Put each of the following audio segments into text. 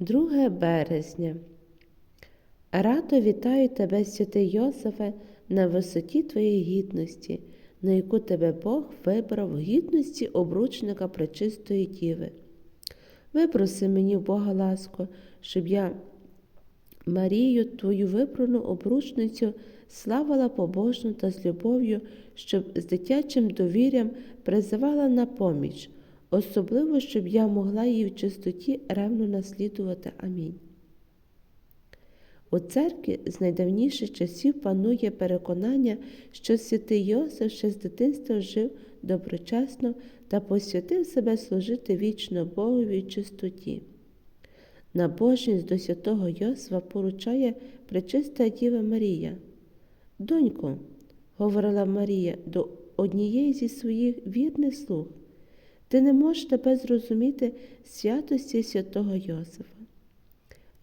2 березня. Радо вітаю тебе, святий Йосифе, на висоті твоєї гідності, на яку тебе Бог вибрав в гідності обручника пречистої діви. Випроси мені Бога ласку, щоб я Марію, твою вибрану обручницю, славила побожно та з любов'ю, щоб з дитячим довір'ям призивала на поміч, особливо, щоб я могла її в чистоті ревно наслідувати. Амінь. У церкві з найдавніших часів панує переконання, що святий Йосиф ще з дитинства жив доброчесно та посвятив себе служити вічно Богові в чистоті. Набожність до святого Йосифа поручає пречиста Діва Марія. Донько, говорила Марія до однієї зі своїх вірних слуг, ти не можеш тебе зрозуміти святості святого Йосифа.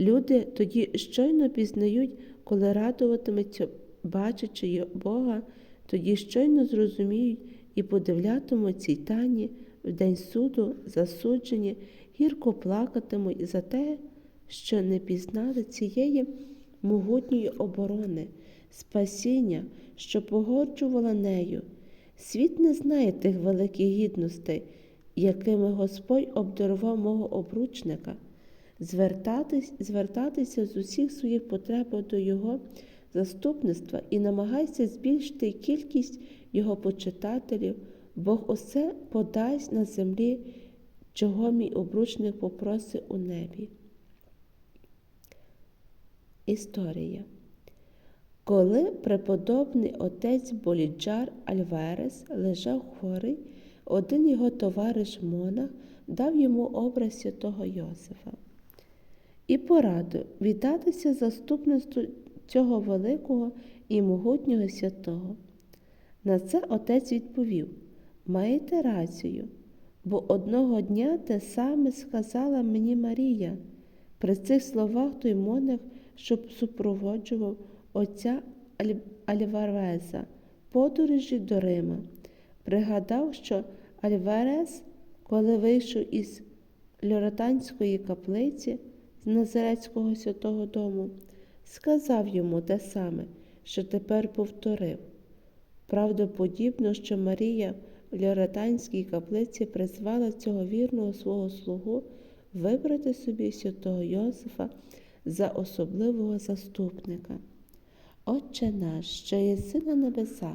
Люди тоді щойно пізнають, коли радуватиметься, бачачи Бога, тоді щойно зрозуміють і подивлятимуть цій тані в день суду, засуджені, гірко плакатимуть за те, що не пізнали цієї могутньої оборони, спасіння, що погоджувала нею. Світ не знає тих великих гідностей, якими Господь обдарував мого обручника звертатись, звертатися з усіх своїх потреб до Його заступництва і намагайся збільшити кількість Його почитателів, Бог усе подасть на землі, чого мій обручник попросить у небі. Історія. Коли преподобний отець Боліджар Альверес лежав хворий, один його товариш Монах дав йому образ святого Йосифа і пораду віддатися заступництву цього великого і могутнього святого. На це отець відповів Маєте рацію, бо одного дня те саме сказала мені Марія. При цих словах той монах, щоб супроводжував отця Альвареза, подорожі до Рима, пригадав, що Альварез, коли вийшов із Льоратанської каплиці, з Назарецького святого дому, сказав йому те саме, що тепер повторив. Правдоподібно, що Марія в Льоратанській каплиці призвала цього вірного свого слугу вибрати собі святого Йосифа за особливого заступника. Отче наш, що єси на небеса,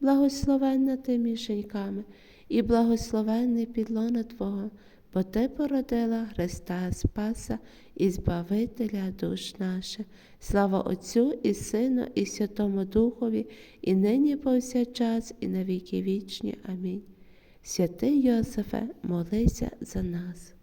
благословенна ти між жінками, і благословенний підлона Твого бо Ти породила Христа Спаса і Збавителя душ наших. Слава Отцю і Сину, і Святому Духові, і нині повсякчас, і на віки вічні. Амінь. Святий Йосифе, молися за нас.